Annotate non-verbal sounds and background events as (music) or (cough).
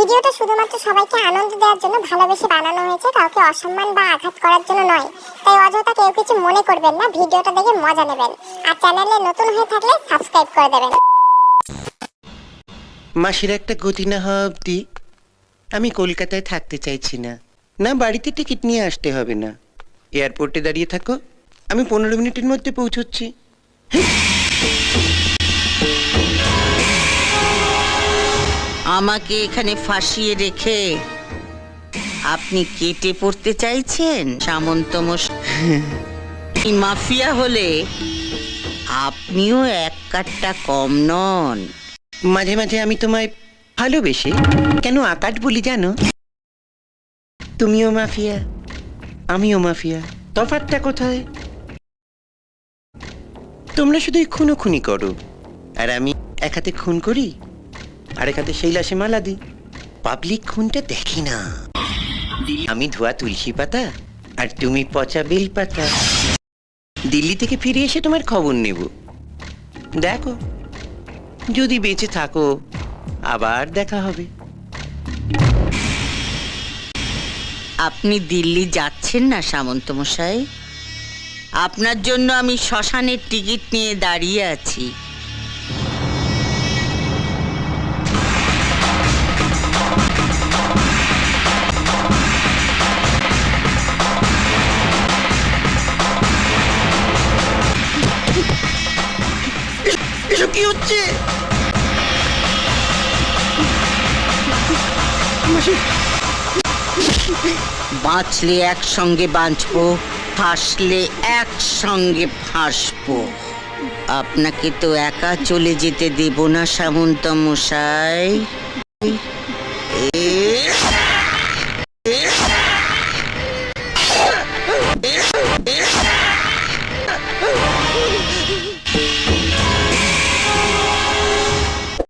ভিডিওটা শুধুমাত্র সবাইকে আনন্দ দেওয়ার জন্য ভালোবেসে বানানো হয়েছে, কাউকে অসম্মান বা আঘাত করার জন্য নয়। তাই অযথা কেউ কিছু মনে করবেন না, ভিডিওটা দেখে মজা নেবেন। আর চ্যানেলে নতুন হয়ে থাকলে সাবস্ক্রাইব করে দেবেন। মাসির একটা গতি না হওয়া অবধি আমি কলকাতায় থাকতে চাইছি না। না বাড়িতে টিকিট নিয়ে আসতে হবে না। এয়ারপোর্টে দাঁড়িয়ে থাকো। আমি পনেরো মিনিটের মধ্যে পৌঁছচ্ছি। আমাকে এখানে ফাঁসিয়ে রেখে আপনি কেটে পড়তে চাইছেন, সামন্ত মশাই (laughs) মাফিয়া হলে আপনিও এক কাঠটা কম নন। মাঝে মাঝে আমি তোমায় ভালোবেসে কেন আকাট বলি জানো? তুমিও মাফিয়া, আমিও মাফিয়া, তফাৎটা কোথায়? তোমরা শুধুই খুনো খুনি করো, আর আমি এক হাতে খুন করি? আরেক হাতে সেই লাশে মালা দি? পাবলিক খুনটা দেখি না। আমি ধোয়া তুলসী পাতা আর তুমি পচা বেল পাতা। দিল্লি থেকে ফিরে এসে তোমার খবর নেব। দেখো, যদি বেঁচে থাকো, আবার দেখা হবে। আপনি দিল্লি যাচ্ছেন না, সামন্ত মশাই? আপনার জন্য আমি শ্মশানের টিকিট নিয়ে দাঁড়িয়ে আছি। কি হচ্ছে? বাঁচলে একসঙ্গে বাঁচবো, ফাঁসলে একসঙ্গে ফাঁসবো। আপনাকে তো একা চলে যেতে দেব না সামন্ত মশাই